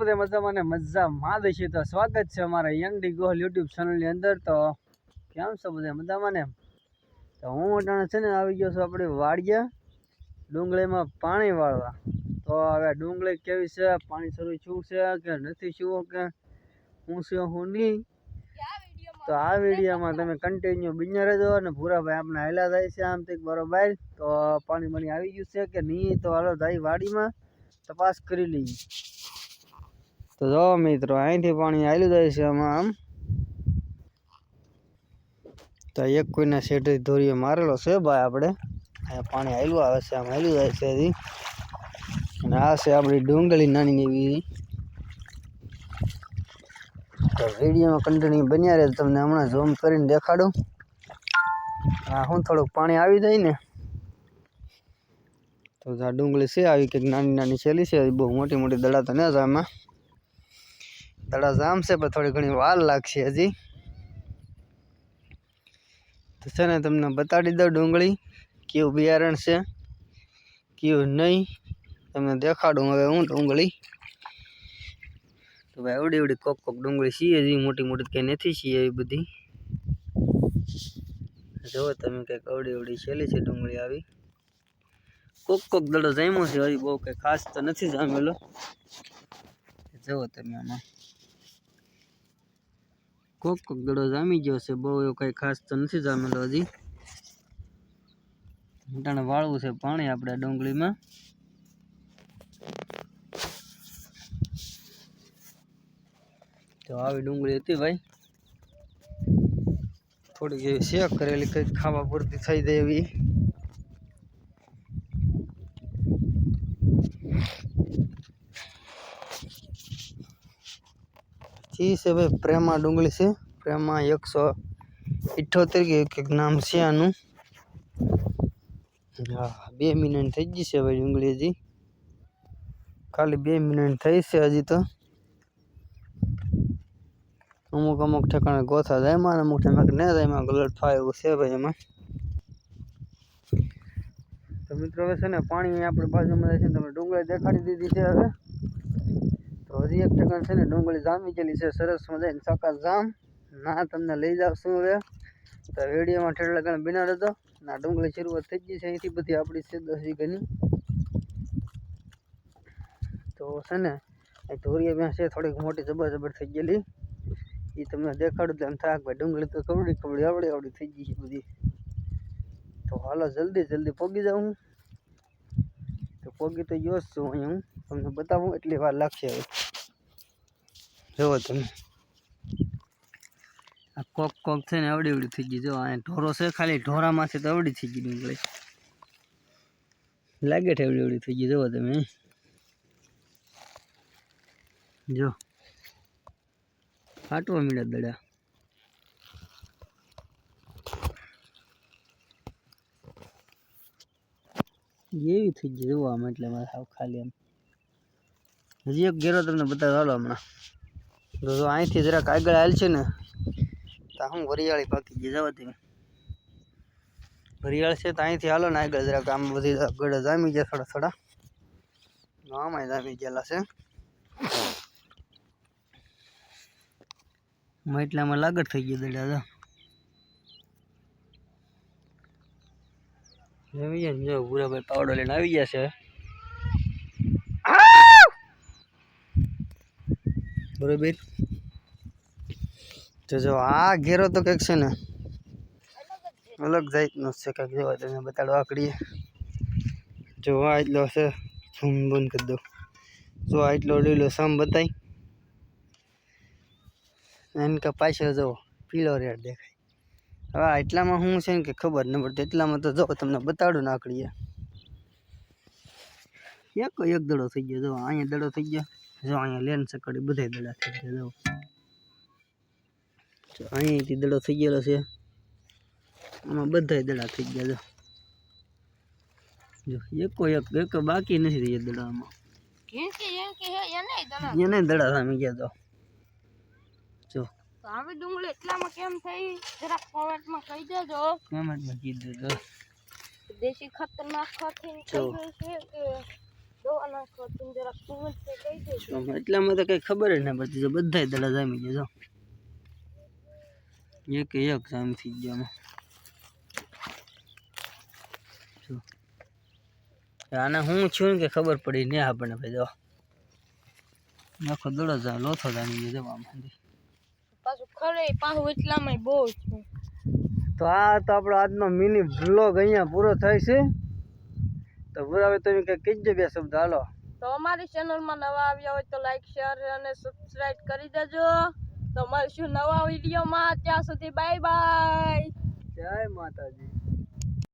બધા મજામાં ને મજામાં દેશી તો સ્વાગત છે અમારા યંગ ડી ગોહલ યુટ્યુબ ચેનલની અંદર. તો કેમ છો બધા મજામાં ને? તો હું અટાણે છે ને આવી ગયો છું આપણે વાડીએ ડુંગળીમાં પાણી વાળવા. તો હવે ડુંગળી કેવી છે? પાણી શરૂ શું છે કે નથી શું કે હું શું હું નહીં? તો આ વિડીયોમાં તમે કન્ટિન્યુ બિન્યા રહેજો અને ભૂરાભાઈ આપણે હાલ્યા થાય છે આમ આમથી બરોબર. તો પાણી બની આવી ગયું છે કે નહીં? તો હાલો જાય વાડીમાં. તપાસ કરી લઈએ. તો જો મિત્રો, અહીંથી પાણી આવેલું જાય છે આમાં આમ. તો એક કોઈના શેઠે ધોરીએ મારેલો છે ભાઈ આપણે. અહીંયા પાણી હાલ્યું આવે છે, આમ હાલ્યું જાય છે અને આ છે આપણી ડુંગળી નાની એવી. તો વિડીયોમાં કન્ટિન્યુ બન્યા રહે તમને હમણાં ઝૂમ કરીને દેખાડું. આ હું થોડુંક પાણી આવી જાય ને. તો આ ડુંગળી છે, આવી કંઈક નાની નાની છેલી છે બહુ મોટી મોટી દડા તો ન જ આમાં. દડા જામશે પણ થોડી ઘણી વાર લાગશે હજી. તો છે ને, તમને બતાડી દઉં ડુંગળી કેવું બિયારણ છે કેવું નહીં. તમને દેખાડું હવે હું ડુંગળી. તો ભાઈ એવડી એવડી કોક કોક ડુંગળી છીએ હજી મોટી મોટી કંઈ નથી છીએ એવી બધી. જુઓ તમે કંઈક અવડી અવડી છેલી છે ડુંગળી આવી. કોક કોક દડો જામ્યો છે, હજી બહુ કંઈ ખાસ તો નથી જામેલો. જુઓ તમે આમાં. કોક કોક દડો જામી ગયો છે, બહુ એવું કંઈ ખાસ તો નથી જામેલો હજી. ટાણે વાળવું છે પાણી આપણે ડુંગળીમાં. તો આવી ડુંગળી હતી ભાઈ. થોડીક એવી શેક કરેલી, કંઈક ખાવા પૂરતી થઈ જાય એવી. જી છે ભાઈ પ્રેમા ડુંગળી છે. પ્રેમા એકસો ઇઠોતેર કે કંઈક નામ છે આનું. હા, બે મિનિટ થઈ ગઈ છે ભાઈ ડુંગળી હજી. ખાલી બે મિનિટ થઈ છે હજી તો. અમુક અમુક ઠેકાણે ગોથા જાય એમાં અને અમુક ઠેકાણે ન જાય, એમાં ગલટ થાય એવું છે ભાઈ એમાં. તો મિત્રો હવે છે ને પાણી આપણી બાજુમાં છે તમે ડુંગળી દેખાડી દીધી છે હવે. તો હજી એક ઠેકાણ છે ને ડુંગળી જામી ગયેલી છે. સરસ મજાની ચોક્કસ જામ. ના, તમને લઈ જાવ શું હવે? તો વિડીયોમાં ઠેઠ લગાડ બિના રહેતો ના ડુંગળી શરૂઆત થઈ ગઈ છે. અહીંથી બધી આપણી છે દસ વીઘાની. તો છે ને એ ધોરીએ ત્યાં છે, થોડીક મોટી જબર જબર થઈ ગયેલી. એ તમને દેખાડું તો એમ થાય કે ભાઈ ડુંગળી તો કવડી કવડી આવડી આવડી થઈ ગઈ છે બધી. તો હાલો, જલ્દી જલ્દી પોગી જાઉં તો પોગી તો ગયો જ છું અહીંયા હું. તમને બતાવું, એટલી વાર લાગશે હવે. જુઓ તમે. આ કોક કોક છે ને અવડી અવડી થઈ ગઈ. જો, આ ઢોરો છે, ખાલી ઢોરામાંથી તો આવડી થઈ ગઈ નીકળે. લાગે છે અવડી અવડી થઈ ગઈ. જુઓ તમે. જો. ફાટવા મીડા દડા. એવી થઈ ગઈ. જોવા એટલે મારે સાવ ખાલી એમ હજી એક ઘેરો તમને બતાવો હાલો હમણાં. જો અહીંથી જરાક આગળ હાલ છે ને, તો હું વરિયાળી પાકી ગઈ, જવા તમે વરિયાળ છે તો અહીંથી હાલો ને આગળ જરાક, આમ બધી આગળ જામી ગયા થોડા થોડા. આમાંય જામી ગયેલા છે. માટલામાં લાગડ થઈ ગયો દડા તો ગયા ને, જો, ભૂરાભાઈ પાવડો લઈને આવી ગયા છે. બરોબર? તો જો, આ ઘેરો તો કંઈક છે ને, અલગ જાતનો છે, કંઈક જોવા તમે બતાડો આકડીએ જોવા એટલો છે ઝૂમ બંધ કરી દો. જો, આ એટલો લીલો સામ બતાય. એને કે પાછળ જુઓ પીળો રેડ દેખાય. હવે એટલામાં શું છે ને કે ખબર ન પડતી, એટલામાં તો જો, તમને બતાડું નાકડીએ એક એક દડો થઈ ગયો, જો, અહીંયા દડો થઈ ગયો. જો અહીંયા લેન સકડી બધા દડા થઈ ગયા જો. જો અહીંયાથી દડો થઈ ગયેલો છે. આમાં બધા દડા થઈ ગયા જો. જો એકો એક એક બાકી નથી થઈ ગયા દડામાં એને દડા. સામે ગયા તો જો. તો આવી ડુંગળી એટલામાં કેમ થઈ? જરાક કોમેન્ટમાં કહી દેજો. કોમેન્ટમાં કીધું તો દેશી ખાતર નાખવાથી જો. થઈ ગયું છે? એટલામાં તો કંઈ ખબર જ ના પડતી બધા દડા જામી ગયા એક એક જામ થઈ ગયા આને હું છું કે ખબર પડી ને આપણને ભાઈ જો. આખો દડો જા લોથો જામી ગયો જવા માંડી પાછું ખરે પાછું એટલામાં બહુ છું. તો આ તો આપણો આજનો મિની બ્લોગ અહીંયા પૂરો થાય છે. તો પૂરા હવે તમે કંઈક કહેજો બે શબ્દ હાલો. તો અમારી ચેનલમાં નવા આવ્યા હોય તો લાઈક શેર અને સબસ્ક્રાઇબ કરી દેજો. તો મળશું નવા વિડીયોમાં. ત્યાં સુધી બાય બાય. જય માતાજી.